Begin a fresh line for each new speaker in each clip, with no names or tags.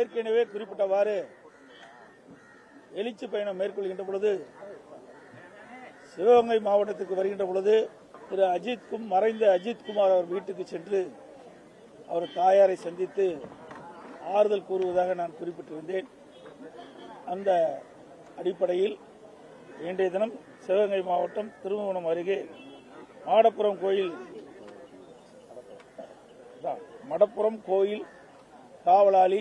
ஏற்கனவே குறிப்பிட்டவாறு எழுச்சி பயணம் மேற்கொள்கின்ற பொழுது சிவகங்கை மாவட்டத்திற்கு வருகின்ற பொழுது திரு அஜித்கும் மறைந்த அஜித்குமார் அவர் வீட்டுக்கு சென்று அவர் தாயாரை சந்தித்து ஆறுதல் கூறுவதாக நான் குறிப்பிட்டிருந்தேன். அந்த அடிப்படையில் இன்றைய தினம் சிவகங்கை மாவட்டம் திருமணம் அருகே மாடப்புறம் கோயில் மடப்புறம் கோயில் காவலாளி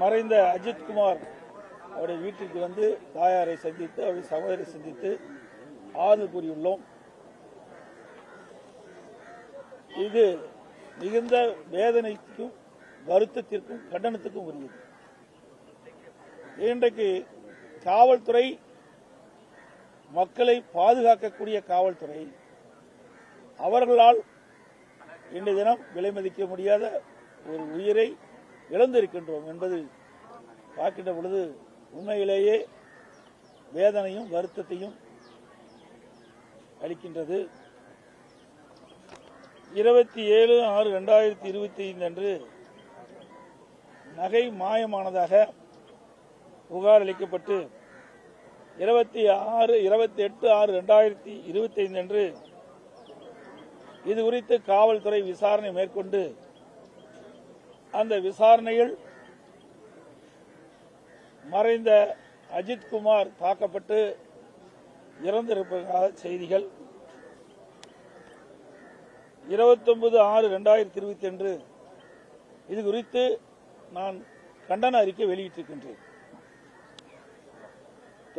மறைந்த அஜித்குமார் அவருடைய வீட்டிற்கு வந்து தாயாரை சந்தித்து அவருடைய சகோதரை சந்தித்து ஆறுதல் கூறியுள்ளோம். இது மிகுந்த வேதனைக்கும் வருத்தத்திற்கும் கண்டனத்துக்கும் உரியது. இன்றைக்கு காவல்துறை மக்களை பாதுகாக்கக்கூடிய காவல்துறை அவர்களால் இன்றைய தினம் விலை மதிக்க முடியாத ஒரு உயிரை இழந்திருக்கின்றோம் என்பது பார்க்கின்ற பொழுது உண்மையிலேயே வேதனையும் வருத்தத்தையும் அளிக்கின்றது. இருபத்தி ஏழு ஆறு ரெண்டாயிரத்தி இருபத்தி ஐந்து அன்று நகை மாயமானதாக புகார் அளிக்கப்பட்டு இருபத்தி ஆறு இருபத்தி எட்டு ஆறு ரெண்டாயிரத்தி இருபத்தி ஐந்து அன்று இது குறித்து காவல்துறை விசாரணை மேற்கொண்டு அந்த விசாரணையில் மறைந்த அஜித்குமார் தாக்கப்பட்டு இறந்திருப்பதாக செய்திகள். இருபத்தொன்பது ஆறு ரெண்டாயிரத்தி இருபத்தி அன்று இது குறித்து நான் கண்டன அறிக்கை வெளியிட்டிருக்கின்றேன்.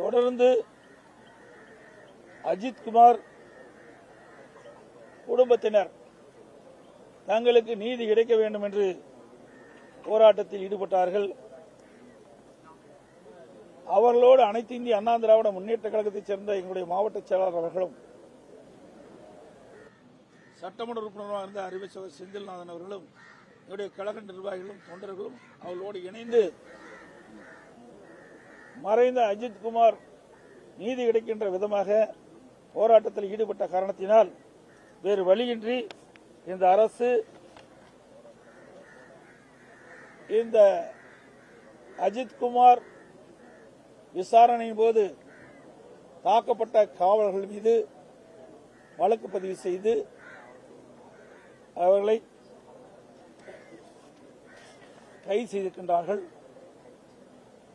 தொடர்ந்து அஜித்குமார் குடும்பத்தினர் தங்களுக்கு நீதி கிடைக்க வேண்டும் என்று போராட்டத்தில் ஈடுபட்டார்கள். அவர்களோடு அனைத்து இந்திய அண்ணா திராவிட முன்னேற்ற கழகத்தைச் சேர்ந்த எங்களுடைய மாவட்ட செயலாளர் அவர்களும் சட்டமன்ற உறுப்பினராக இருந்த அறிவை செந்தில்நாதன் அவர்களும் என்னுடைய கழக நிர்வாகிகளும் தொண்டர்களும் அவர்களோடு இணைந்து மறைந்த அஜித்குமார் நீதி கிடைக்கின்ற விதமாக போராட்டத்தில் ஈடுபட்ட காரணத்தினால் வேறு வழியின்றி இந்த அரசு இந்த அஜித்குமார் விசாரணையின் போது தாக்கப்பட்ட காவலர்கள் மீது வழக்கு பதிவு செய்து அவர்களை கைது செய்திருக்கின்றார்கள்.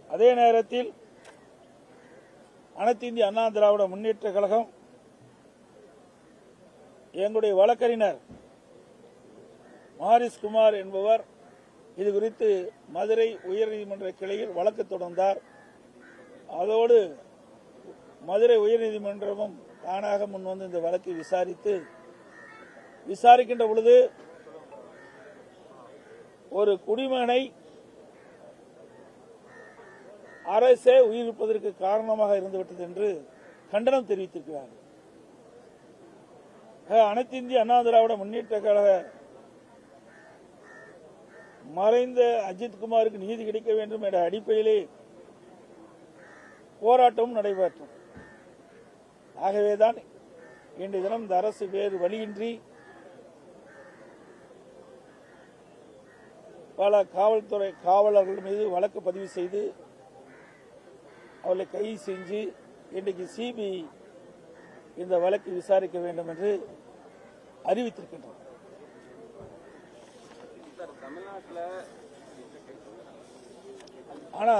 அதே நேரத்தில் அனைத்து இந்திய அண்ணா திராவிட முன்னேற்ற கழகம் எங்களுடைய வழக்கறிஞர் மாரிஸ் குமார் என்பவர் இது குறித்து மதுரை உயர்நீதிமன்ற கிளையில் வழக்கு தொடர்ந்தார். அதோடு மதுரை உயர்நீதிமன்றமும் தானாக முன்வந்து இந்த வழக்கை விசாரித்து விசாரிக்கின்ற பொழுது ஒரு குடிமகனை அரசே உயிரிழப்பதற்கு காரணமாக இருந்துவிட்டது என்று கண்டனம் தெரிவித்திருக்கிறார்கள். அனைத்து இந்திய அண்ணா திராவிட முன்னேற்ற கழக மறைந்த அஜித் குமாருக்கு நீதி கிடைக்க வேண்டும் என்ற அடிப்படையிலே போராட்டமும் நடைபெற்றும் ஆகவேதான் இன்றைய தினம் இந்த அரசு வேறு வழியின்றி பல காவல்துறை காவலர்கள் மீது வழக்கு பதிவு செய்து அவர்களை கைது செஞ்சு இன்றைக்கு சிபிஐ இந்த வழக்கு விசாரிக்க வேண்டும் என்று அறிவித்திருக்கின்றனர்
தமிழ்நாட்டில்
ஆனா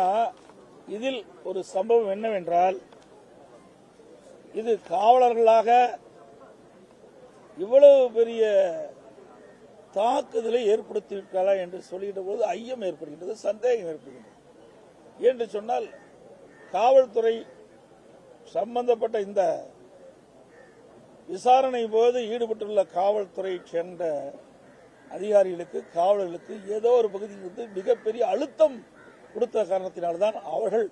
இதில் ஒரு சம்பவம் என்னவென்றால் இது காவலர்களாக இவ்வளவு பெரிய தாக்குதலை ஏற்படுத்தியிருக்கலாம் என்று சொல்லுகின்ற போது ஐயம் ஏற்படுகின்றது சந்தேகம் ஏற்படுகின்றது. என்று சொன்னால் காவல்துறை சம்பந்தப்பட்ட இந்த விசாரணை போது ஈடுபட்டுள்ள காவல்துறையைச் சேர்ந்த அதிகாரிகளுக்கு காவலர்களுக்கு ஏதோ ஒரு பகுதியிலிருந்து மிகப்பெரிய அழுத்தம் கொடுத்த காரணத்தினால்தான் அவர்கள்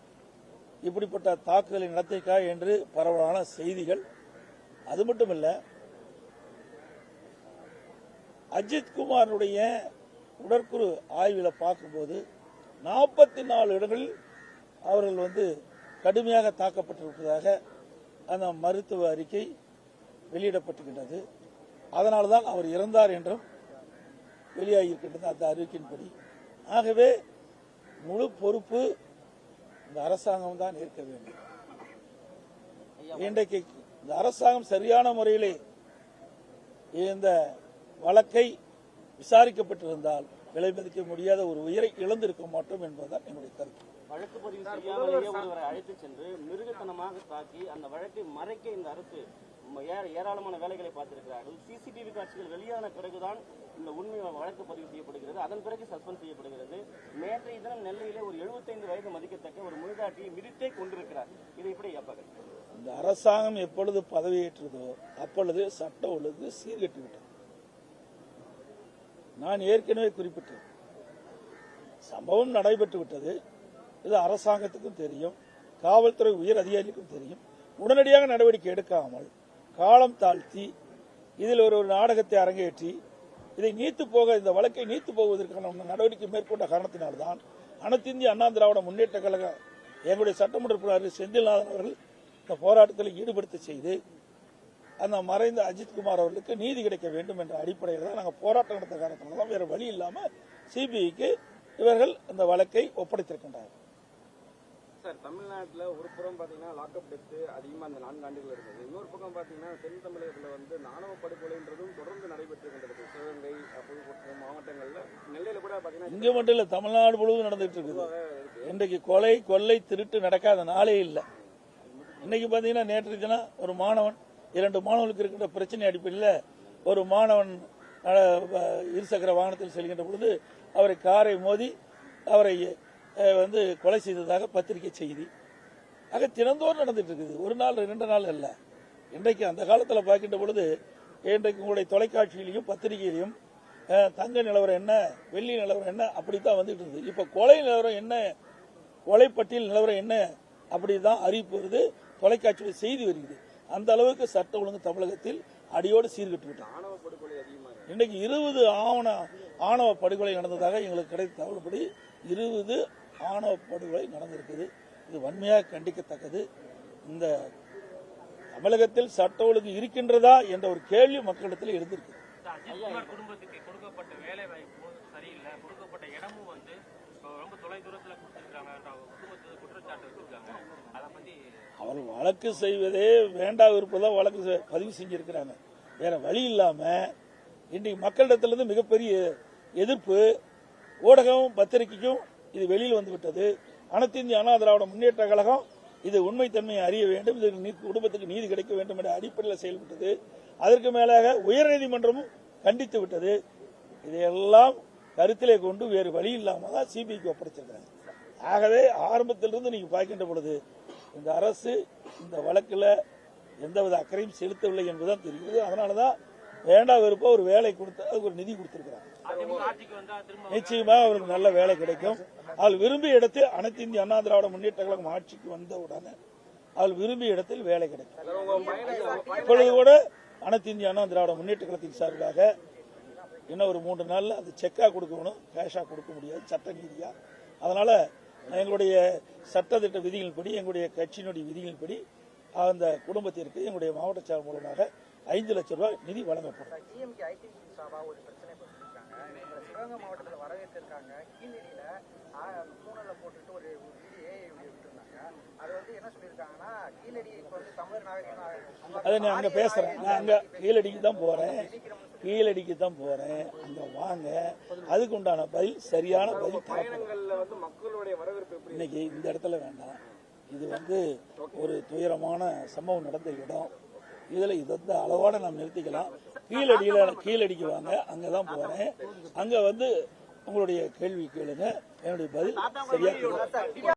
இப்படிப்பட்ட தாக்குதலை நடத்திக்கா என்று பரவலான செய்திகள். அது மட்டுமல்ல அஜித் குமாருடைய உடற்குறு ஆய்வில் பார்க்கும்போது நாற்பத்தி நாலு இடங்களில் அவர்கள் வந்து கடுமையாக தாக்கப்பட்டிருப்பதாக அந்த மருத்துவ அறிக்கை வெளியிடப்பட்டிருக்கின்றது. அதனால்தான் அவர் இறந்தார் என்றும் வெளியாகியிருக்கின்றது அந்த அறிவிக்கின்படி ஆகவே முழு பொறுப்பு இந்த அரசாங்கம் தான் இருக்க வேண்டும். இன்றைக்கு இந்த அரசாங்கம் சரியான முறையிலே இந்த வழக்கை விசாரிக்கப்பட்டிருந்தால் விலை மதிக்க முடியாத ஒரு உயிரை இழந்திருக்க மாட்டோம் என்பதுதான் என்னுடைய கருத்து.
வழக்கு பதிவு செய்யாமலேயே ஒருவரை அழைத்து சென்று மிருகத்தனமாக தாக்கி அந்த வழக்கை மறைக்க இந்த அரசு ஏராளமான வேலைகளை பார்த்திருக்கிறார்கள். சிசிடிவி காட்சிகள் வெளியான பிறகுதான் இந்த உண்மை வழக்கு பதிவு செய்யப்படுகிறது. அதன் பிறகு சஸ்பெண்ட் செய்யப்படுகிறது. நேற்றைய தினம் நெல்லையிலே ஒரு 75 வயது மதிக்கத்தக்க ஒரு முழுதாட்டியை மிதித்தே கொண்டிருக்கிறார் இதை எப்படி அப்பக
இந்த அரசாங்கம் எப்பொழுது பதவியேற்றதோ அப்பொழுது சட்ட ஒழுங்கு சீர்கெட்டு விட்டது. நான் ஏற்கனவே குறிப்பிட்டேன். சம்பவம் நடைபெற்று விட்டது. இது அரசாங்கத்துக்கும் தெரியும். காவல்துறை உயர் அதிகாரிக்கும் தெரியும். உடனடியாக நடவடிக்கை எடுக்காமல் காலம் தாழ்த்தி இதில் ஒரு ஒரு நாடகத்தை அரங்கேற்றி இதை நீத்து போக இந்த வழக்கை நீத்து போவதற்கான நடவடிக்கை மேற்கொண்ட காரணத்தினால்தான் அனைத்து இந்திய அண்ணா திராவிட முன்னேற்ற கழக எங்களுடைய சட்டமன்ற உறுப்பினர் செந்தில்நாதன் அவர்கள் இந்த போராட்டத்தில் ஈடுபடுத்த செய்து அந்த மறைந்த அஜித்குமார் அவர்களுக்கு நீதி கிடைக்க வேண்டும் என்ற அடிப்படையில் தான் நாங்கள் போராட்டம் நடத்த காரணத்தினால தான் வழி இல்லாமல் சிபிஐக்கு இவர்கள் அந்த வழக்கை ஒப்படைத்திருக்கின்றார்கள்.
சார் தமிழ்நாட்டில் ஒரு புறம் பார்த்தீங்கன்னா லாக்அப் டெத்து அதிகமாக அந்த நான்கு ஆண்டுகள் இருந்தது. இன்னொரு பக்கம் பார்த்தீங்கன்னா தென் தமிழகத்தில் வந்து நாணவ படுகொலைன்றதும் தொடர்ந்து நடைபெற்று கொண்டிருக்கு. சிவகங்கை புதுக்கோட்டை மாவட்டங்களில். நெல்லையில் கூட பார்த்தீங்கன்னா
இங்க மட்டும் இல்ல தமிழ்நாடு முழுவதும் நடந்துட்டு இருக்குது. இன்றைக்கு கொலை கொள்ளை திருட்டு நடக்காத நாளே இல்லை. இன்னைக்கு பாத்தீங்கன்னா நேற்று தினம் ஒரு மாணவன் இரண்டு மாணவர்களுக்கு இருக்கின்ற பிரச்சனை அடிப்படையில் ஒரு மாணவன் இருசக்கர வாகனத்தில் செல்கின்ற பொழுது அவரை காரை மோதி அவரை வந்து கொலை செய்ததாக பத்திரிகை செய்தி. ஆக தினந்தோறும் நடந்துட்டு இருக்குது ஒரு நாள் ரெண்டு நாள் அல்ல. இன்றைக்கு அந்த காலத்தில் பார்க்கின்ற பொழுது இன்றைக்கு உங்களுடைய தொலைக்காட்சியிலையும் பத்திரிகையிலையும் தங்க நிலவரம் என்ன வெள்ளி நிலவரம் என்ன அப்படித்தான் வந்துட்டு இருந்தது இப்ப கொலை நிலவரம் என்ன கொலை பட்டியல் நிலவரம் என்ன அப்படிதான் அறிவிப்பு வருது தொலைக்காட்சியில் செய்தி வருகிறது அந்த அளவுக்கு சட்ட ஒழுங்கு தமிழகத்தில் அடியோடு சீர்கட்டு
இருக்கு.
இன்னைக்கு இருபது ஆவண ஆணவ படுகொலை நடந்ததாக எங்களுக்கு கிடைத்த தகவல்படி இருபது ஆணவ படுகொலை நடந்திருக்குது. இது வன்மையாக கண்டிக்கத்தக்கது. இந்த தமிழகத்தில் சட்ட ஒழுங்கு இருக்கின்றதா என்ற ஒரு கேள்வி மக்களிடத்தில் எழுந்திருக்கு.
அஜித்குமார் குடும்பத்துக்கு கொடுக்கப்பட்ட வேலை வாய்ப்பும் சரியில்லை. கொடுக்கப்பட்ட இடமும் வந்து இப்போ ரொம்ப தொலை தூரத்துல கொடுத்துருக்காங்க குடும்பத்துக்கு குற்றச்சாட்டு வச்சிருக்காங்க. அதை பத்தி
அவர் வழக்கு செய்வதே வேண்டா விருப்பதான் வழக்கு பதிவு செஞ்சிருக்கிறாங்க. வேற வழி இல்லாம இன்றைக்கு மக்களிடத்திலிருந்து மிகப்பெரிய எதிர்ப்பு ஊடகம் பத்திரிகைக்கும் இது வெளியில் வந்துவிட்டது அனைத்து இந்திய அண்ணா திராவிட முன்னேற்ற கழகம் இது உண்மைத்தன்மையை அறிய வேண்டும். இது குடும்பத்துக்கு நீதி கிடைக்க வேண்டும் என்ற அடிப்படையில் செயல்பட்டது. அதற்கு மேலாக உயர்நீதிமன்றமும் கண்டித்து விட்டது. இதையெல்லாம் கருத்திலே கொண்டு வேறு வழி இல்லாமல் தான் சிபிஐக்கு ஒப்படைச்சிருக்கிறாங்க. ஆகவே ஆரம்பத்திலிருந்து நீங்க பார்க்கின்ற பொழுது இந்த அரசு இந்த வழக்கில் எந்தவித அக்கறையும் செலுத்தவில்லை என்பதுதான் தெரிகிறது. அதனாலதான் வேண்டா விருப்பம் ஒரு வேலை கொடுத்து அதுக்கு ஒரு நிதி கொடுத்திருக்கிறாங்க.
நிச்சயமா
நிச்சயமாக அவருக்கு நல்ல வேலை கிடைக்கும். அவள் விரும்பிய இடத்தில் அனைத்து இந்திய அண்ணா திராவிட முன்னேற்ற கழகம் ஆட்சிக்கு வந்தவுடனே அவள் விரும்பிய இடத்தில் வேலை கிடைக்கும். இப்பொழுது கூட அனைத்து இந்திய அண்ணா திராவிட முன்னேற்ற கழகத்தின் சார்பாக இன்னும் ஒரு மூன்று நாள்ல அது செக்கா கொடுக்கணும் கேஷா கொடுக்க முடியாது சட்ட ரீதியாக அதனால எங்களுடைய சட்டத்திட்ட விதிகளின்படி எங்களுடைய கட்சியினுடைய விதிகளின்படி அந்த குடும்பத்திற்கு எங்களுடைய மாவட்ட செயல் மூலமாக ஐந்து லட்சம் ரூபாய் நிதி வழங்கப்படும்.
மாவட்டத்தில் வரவேற்றிருக்காங்க. கீழடியில பூனல போட்டுட்டு ஒரு அது
நான் அங்க பேசுறேன். நான் அங்க கீழடிக்கு தான் போறேன். கீழடிக்கு தான் போறேன். அங்க வாங்க. அதுக்கு உண்டான பதில் சரியான பதில் இன்னைக்கு இந்த இடத்துல வேண்டாம். இது வந்து ஒரு துயரமான சம்பவம் நடந்த இடம். இதுல இதை வந்து அளவோட நம்ம நிறுத்திக்கலாம். கீழடியில கீழடிக்கு வாங்க அங்கதான் போறேன். அங்க வந்து உங்களுடைய கேள்வி கேளுங்க. என்னுடைய பதில் சரியா